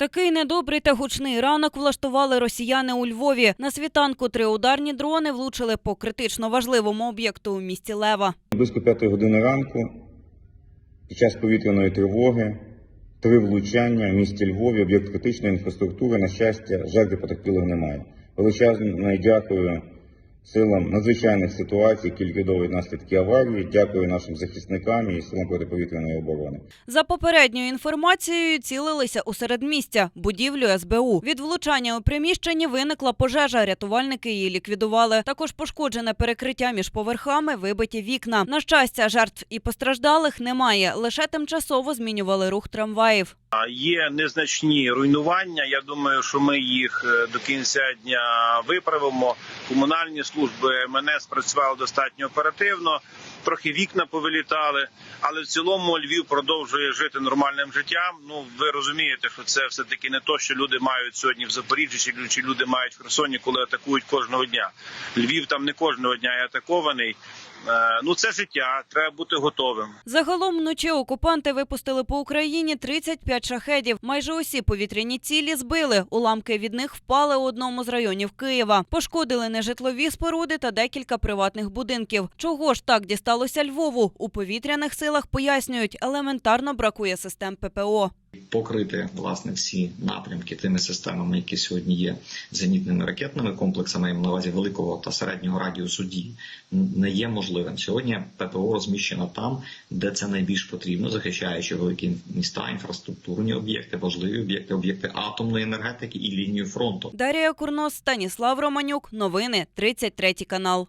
Такий недобрий та гучний ранок влаштували росіяни у Львові. На світанку три ударні дрони влучили по критично важливому об'єкту у місті Лева. Близько п'ятої години ранку, під час повітряної тривоги, три влучання в місті Львові, об'єкт критичної інфраструктури. На щастя, жертв потерпілих немає. Величезне дякую силам надзвичайних ситуацій, які ліквідовують наслідки аварії. Дякую нашим захисникам і силам протиповітряної оборони. За попередньою інформацією, цілилися у середмістя, будівлю СБУ. Від влучання у приміщенні виникла пожежа. Рятувальники її ліквідували. Також пошкоджене перекриття між поверхами, вибиті вікна. На щастя, жертв і постраждалих немає. Лише тимчасово змінювали рух трамваїв. Є незначні руйнування. Я думаю, що ми їх е, до кінця дня виправимо. Комунальні служби мене спрацювали достатньо оперативно. Трохи вікна повилітали, але в цілому Львів продовжує жити нормальним життям. Ну ви розумієте, що це все таки не то, що люди мають сьогодні в Запоріжжі, чи люди мають в Херсоні, коли атакують кожного дня. Львів там не кожного дня є атакований. Е, Ну це життя, треба бути готовим. Загалом вночі окупанти випустили по Україні 35 шахедів. Майже усі повітряні цілі збили. Уламки від них впали у одному з районів Києва. Пошкодили нежитлові споруди та декілька приватних будинків. Чого ж так дісталося Львову? У повітряних силах пояснюють, елементарно бракує систем ППО. Покрити власне всі напрямки тими системами, які сьогодні є зенітними ракетними комплексами, маю на увазі великого та середнього радіусу дії, не є можливим. Сьогодні ППО розміщено там, де це найбільш потрібно, захищаючи великі міста, інфраструктурні об'єкти, важливі об'єкти, об'єкти атомної енергетики і лінію фронту. Дарія Курнос, Станіслав Романюк. Новини 33 канал.